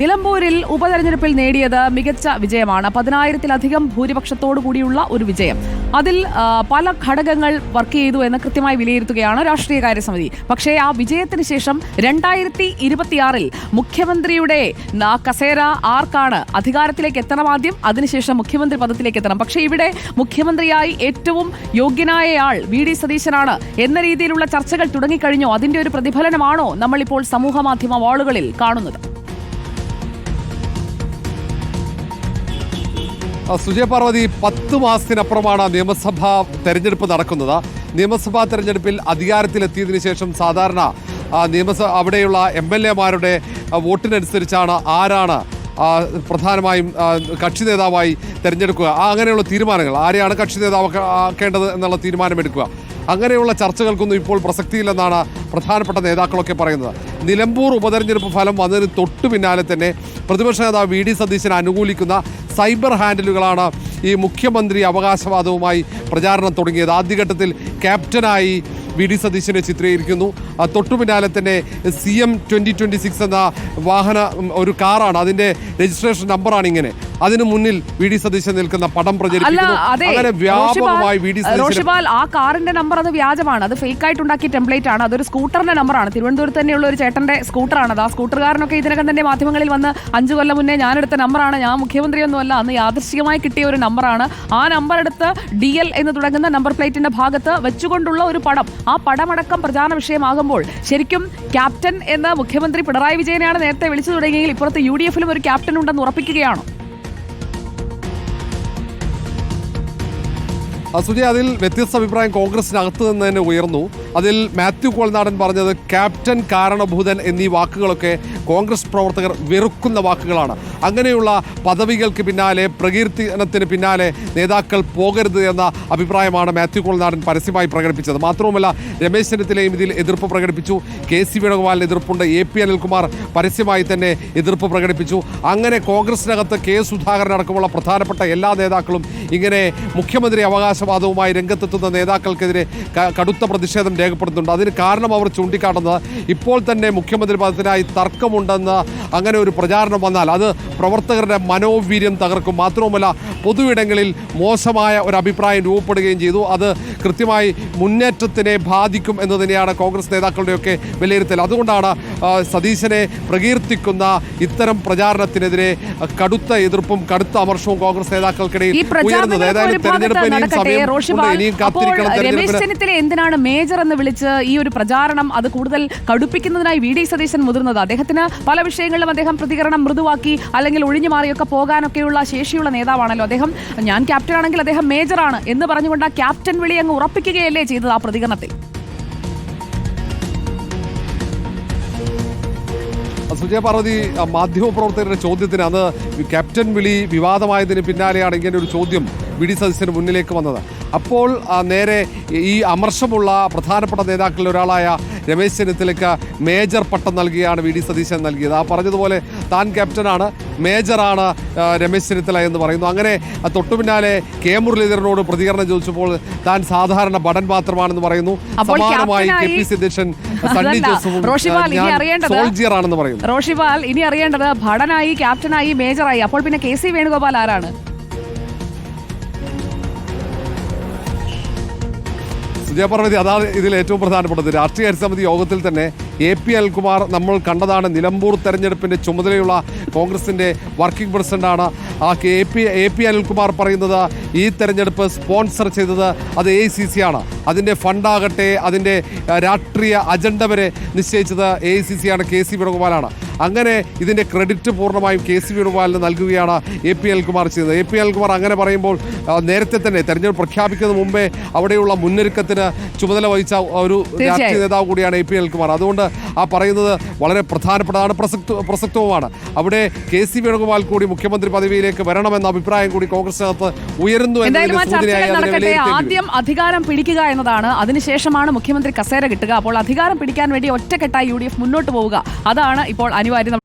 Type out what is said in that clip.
നിലമ്പൂരിൽ ഉപതെരഞ്ഞെടുപ്പിൽ നേടിയത് മികച്ച വിജയമാണ്. പതിനായിരത്തിലധികം ഭൂരിപക്ഷത്തോടു കൂടിയുള്ള ഒരു വിജയം. അതിൽ പല ഘടകങ്ങൾ വർക്ക് ചെയ്തു എന്ന് കൃത്യമായി വിലയിരുത്തുകയാണ് രാഷ്ട്രീയകാര്യ സമിതി പക്ഷേ ആ വിജയത്തിന് ശേഷം രണ്ടായിരത്തി ഇരുപത്തിയാറിൽ മുഖ്യമന്ത്രിയുടെ കസേര ആർക്കാണ് അധികാരത്തിലേക്ക് എത്തണം ആദ്യം? അതിനുശേഷം മുഖ്യമന്ത്രി പദത്തിലേക്ക് എത്തണം. പക്ഷേ ഇവിടെ മുഖ്യമന്ത്രിയായി ഏറ്റവും യോഗ്യനായയാൾ വി. ഡി. സതീശനാണ്. എന്ന രീതിയിലുള്ള ചർച്ചകൾ തുടങ്ങിക്കഴിഞ്ഞോ? അതിന്റെ ഒരു പ്രതിഫലനമാണോ നമ്മളിപ്പോൾ സമൂഹ മാധ്യമ വാളുകളിൽ കാണുന്നത്? സുജയ പാർവതി പത്ത് മാസത്തിനപ്പുറമാണ് നിയമസഭാ തെരഞ്ഞെടുപ്പ് നടക്കുന്നത്. നിയമസഭാ തെരഞ്ഞെടുപ്പിൽ അധികാരത്തിലെത്തിയതിനു ശേഷം സാധാരണ നിയമസഭ അവിടെയുള്ള എം എൽ എമാരുടെ വോട്ടിനനുസരിച്ചാണ് ആരാണ് പ്രധാനമായും കക്ഷി നേതാവായി തിരഞ്ഞെടുക്കുക. അങ്ങനെയുള്ള തീരുമാനങ്ങൾ ആരെയാണ് കക്ഷി നേതാവ് ആക്കേണ്ടത് എന്നുള്ള തീരുമാനമെടുക്കുക. അങ്ങനെയുള്ള ചർച്ചകൾക്കൊന്നും ഇപ്പോൾ പ്രസക്തിയില്ലെന്നാണ് പ്രധാനപ്പെട്ട നേതാക്കളൊക്കെ പറയുന്നത്. നിലമ്പൂർ ഉപതെരഞ്ഞെടുപ്പ് ഫലം വന്നതിന് തൊട്ടു പിന്നാലെ തന്നെ പ്രതിപക്ഷ നേതാവ് വി ഡി സതീശനെ അനുകൂലിക്കുന്ന സൈബർ ഹാൻഡിലുകളാണ് ഈ മുഖ്യമന്ത്രി അവകാശവാദവുമായി പ്രചാരണം തുടങ്ങിയത്. ആദ്യഘട്ടത്തിൽ ക്യാപ്റ്റനായി വി ഡി സതീശനെ ചിത്രീകരിക്കുന്നു. തൊട്ടു പിന്നാലെ തന്നെ C M twenty twenty six എന്ന വാഹന ഒരു കാറാണ്. അതിന്റെ രജിസ്ട്രേഷൻ നമ്പറാണ് ഇങ്ങനെ. അതിനു മുന്നിൽ വി ഡി സതീശൻ നിൽക്കുന്ന പടം പ്രചരിപ്പിക്കുന്നു. അങ്ങനെ വ്യാപകമായി വി ഡി റോഷിപാൽ- ആ കാറിന്റെ നമ്പർ അത് വ്യാജമാണ്. അത് ഫേക്ക് ആയിട്ട് ഉണ്ടാക്കിയ ടെംപ്ലേറ്റ് ആണ്. അതൊരു സ്കൂട്ടറിന്റെ നമ്പറാണ് തിരുവനന്തപുരത്ത് തന്നെയുള്ള ഒരു ചേട്ടന്റെ സ്കൂട്ടറാണ് അത്. ആ സ്കൂട്ടറുകാരനൊക്കെ ഇതിനകം തന്നെ മാധ്യമങ്ങളിൽ വന്ന് അഞ്ചു കൊല്ലം മുന്നേ ഞാനെടുത്ത നമ്പറാണ് ഞാൻ മുഖ്യമന്ത്രിയൊന്നുമല്ല. അന്ന് യാദൃശ്ചികമായി കിട്ടിയ ഒരു നമ്പറാണ് ആ നമ്പർ എടുത്ത് ഡി എൽ എന്ന് തുടങ്ങുന്ന നമ്പർ പ്ലേറ്റിന്റെ ഭാഗത്ത് വെച്ചുകൊണ്ടുള്ള ഒരു പടം. ആ പടമടക്കം പ്രചാരണ വിഷയമാകുമ്പോൾ ശരിക്കും ക്യാപ്റ്റൻ എന്ന് മുഖ്യമന്ത്രി പിണറായി വിജയനെയാണ് നേരത്തെ വിളിച്ചു തുടങ്ങിയെങ്കിൽ ഇപ്പുറത്ത് യു ഡി എഫിലും ഒരു ക്യാപ്റ്റൻ ഉണ്ടെന്ന് ഉറപ്പിക്കുകയാണോ? സുജയ അതിൽ വ്യത്യസ്ത അഭിപ്രായം കോൺഗ്രസിനകത്ത് നിന്ന് തന്നെ ഉയർന്നു. അതിൽ മാത്യു കോൾനാടൻ പറഞ്ഞത് ക്യാപ്റ്റൻ കാരണഭൂതൻ എന്നീ വാക്കുകളൊക്കെ കോൺഗ്രസ് പ്രവർത്തകർ വെറുക്കുന്ന വാക്കുകളാണ്. അങ്ങനെയുള്ള പദവികൾക്ക് പിന്നാലെ പ്രകീർത്തനത്തിന് പിന്നാലെ നേതാക്കൾ പോകരുത് എന്ന അഭിപ്രായമാണ് മാത്യു കോൾനാടൻ പരസ്യമായി പ്രകടിപ്പിച്ചത്. മാത്രവുമല്ല രമേശ് ചെന്നിത്തലയും ഇതിൽ എതിർപ്പ് പ്രകടിപ്പിച്ചു. കെ സി വേണുഗോപാലിന് എതിർപ്പുണ്ട്. എ പി അനിൽകുമാർ പരസ്യമായി തന്നെ എതിർപ്പ് പ്രകടിപ്പിച്ചു. അങ്ങനെ കോൺഗ്രസിനകത്ത് കെ സുധാകരൻ അടക്കമുള്ള പ്രധാനപ്പെട്ട എല്ലാ നേതാക്കളും ഇങ്ങനെ മുഖ്യമന്ത്രി അവകാശവാദവുമായി രംഗത്തെത്തുന്ന നേതാക്കൾക്കെതിരെ കടുത്ത പ്രതിഷേധം രേഖപ്പെടുത്തുന്നുണ്ട്. അതിന് കാരണം അവർ ചൂണ്ടിക്കാട്ടുന്നത് ഇപ്പോൾ തന്നെ മുഖ്യമന്ത്രി പദത്തിനായി തർക്കമുണ്ടെന്ന് അങ്ങനെ ഒരു പ്രചാരണം വന്നാൽ അത് പ്രവർത്തകരുടെ മനോവീര്യം തകർക്കും. മാത്രവുമല്ല പൊതുവിടങ്ങളിൽ മോശമായ ഒരു അഭിപ്രായം രൂപപ്പെടുകയും ചെയ്തു. അത് കൃത്യമായി മുന്നേറ്റത്തിനെ ബാധിക്കും എന്ന് തന്നെയാണ് കോൺഗ്രസ് നേതാക്കളുടെയൊക്കെ വിലയിരുത്തൽ. അതുകൊണ്ടാണ് സതീശനെ പ്രകീർത്തിക്കുന്ന ഇത്തരം പ്രചാരണത്തിനെതിരെ കടുത്ത എതിർപ്പും കടുത്ത അമർഷവും കോൺഗ്രസ് നേതാക്കൾക്കിടയിൽ ഉയർന്നത്. ഏതായാലും തെരഞ്ഞെടുപ്പ് ഇനിയും സമയം ഇനിയും കാത്തിരിക്കണം. തെരഞ്ഞെടുപ്പിന് എന്തിനാണ് മേജർ എന്ന് വിളിച്ച് ഈ ഒരു പ്രചാരണം അത് കൂടുതൽ കടുപ്പിക്കുന്നതിനായി വി ഡി സതീശൻ മുതിർന്നത്. അദ്ദേഹത്തിന് പല വിഷയങ്ങളിലും അദ്ദേഹം പ്രതികരണം മൃദുവാക്കി അല്ലെങ്കിൽ ഒഴിഞ്ഞു മാറിയൊക്കെ പോകാനൊക്കെയുള്ള ശേഷിയുള്ള നേതാവാണല്ലോ. അദ്ദേഹം ഞാൻ ക്യാപ്റ്റൻ ആണെങ്കിൽ അദ്ദേഹം മേജറാണ് എന്ന് പറഞ്ഞുകൊണ്ട് ആ ക്യാപ്റ്റൻ വിളി അങ്ങ് ഉറപ്പിക്കുകയല്ലേ ചെയ്തത് ആ പ്രതികരണത്തിൽ. സുജയ പാർവതി മാധ്യമ മാധ്യമപ്രവർത്തകരുടെ ചോദ്യത്തിന് അന്ന് ക്യാപ്റ്റൻ വിളി വിവാദമായതിന് പിന്നാലെയാണ് ഇങ്ങനെ ഒരു ചോദ്യം വി ഡി സതീശന് മുന്നിലേക്ക് വന്നത്. അപ്പോൾ നേരെ ഈ അമർഷമുള്ള പ്രധാനപ്പെട്ട നേതാക്കളിൽ ഒരാളായ രമേശ് ചെന്നിത്തലയ്ക്ക് മേജർ പട്ടം നൽകിയാണ് വി ഡി സതീശൻ നൽകിയത്. ആ പറഞ്ഞതുപോലെ താൻ ക്യാപ്റ്റനാണ് മേജറാണ് രമേശ് ചെന്നിത്തല എന്ന് പറയുന്നു. അങ്ങനെ തൊട്ടു പിന്നാലെ കെ മുരളീധരനോട് പ്രതികരണം ചോദിച്ചപ്പോൾ താൻ സാധാരണ ഭടൻ മാത്രമാണെന്ന് പറയുന്നു. സമാനമായി കെ പി സി അധ്യക്ഷൻ സണ്ണി ജോസഫും സോൾജിയർ ആണെന്ന് പറയുന്നു. റോഷിപാൽ ഇനി അറിയേണ്ടത് ഭടനായി ക്യാപ്റ്റനായി മേജറായി. അപ്പോൾ പിന്നെ കെ സി വേണുഗോപാൽ ആരാണ്? സുജയപാർവതി അതാണ് ഇതിൽ ഏറ്റവും പ്രധാനപ്പെട്ടത്. രാഷ്ട്രീയ ഹരിസമിതി യോഗത്തിൽ തന്നെ എ പി അൽകുമാർ നമ്മൾ കണ്ടതാണ്. നിലമ്പൂർ തെരഞ്ഞെടുപ്പിന്റെ ചുമതലയുള്ള കോൺഗ്രസിന്റെ വർക്കിംഗ് പ്രസിഡന്റാണ്. ആ A P A P Anilkumar പറയുന്നത് ഈ തെരഞ്ഞെടുപ്പ് സ്പോൺസർ ചെയ്തത് അത് എ സി സി ആണ്. അതിന്റെ ഫണ്ടാകട്ടെ അതിന്റെ രാഷ്ട്രീയ അജണ്ട വരെ നിശ്ചയിച്ചത് എ സി സി ആണ്. കെ സി വേണുഗോപാലാണ്. അങ്ങനെ ഇതിന്റെ ക്രെഡിറ്റ് പൂർണമായും കെ സി വേണുഗോപാലിന് നൽകുകയാണ് എ പി അൽകുമാർ ചെയ്തത്. എ പി അൽകുമാർ അങ്ങനെ പറയുമ്പോൾ നേരത്തെ തന്നെ തെരഞ്ഞെടുപ്പ് പ്രഖ്യാപിക്കുന്നതിന് മുമ്പേ അവിടെയുള്ള മുന്നൊരുക്കത്തിന് ചുമതല വഹിച്ച ഒരു രാഷ്ട്രീയ. നേതാവ് കൂടിയാണ് എ പി അൽകുമാർ അതുകൊണ്ട് ആ പറയുന്നത് വളരെ പ്രധാനപ്പെട്ടതാണ് പ്രസക്ത പ്രസക്തവുമാണ്. അവിടെ കെ സി വേണുഗോപാൽ കൂടി മുഖ്യമന്ത്രി പദവിയിലേക്ക് വരണമെന്ന അഭിപ്രായം കൂടി കോൺഗ്രസിനകത്ത് ഉയരുന്നു. ആദ്യം അധികാരം പിടിക്കുക എന്നതാണ്. അതിനുശേഷമാണ് മുഖ്യമന്ത്രി കസേര കിട്ടുക. അപ്പോൾ അധികാരം പിടിക്കാൻ വേണ്ടി ഒറ്റക്കെട്ടായി യു ഡി എഫ് മുന്നോട്ട് പോവുക. അതാണ് ഇപ്പോൾ അനിവാര്യം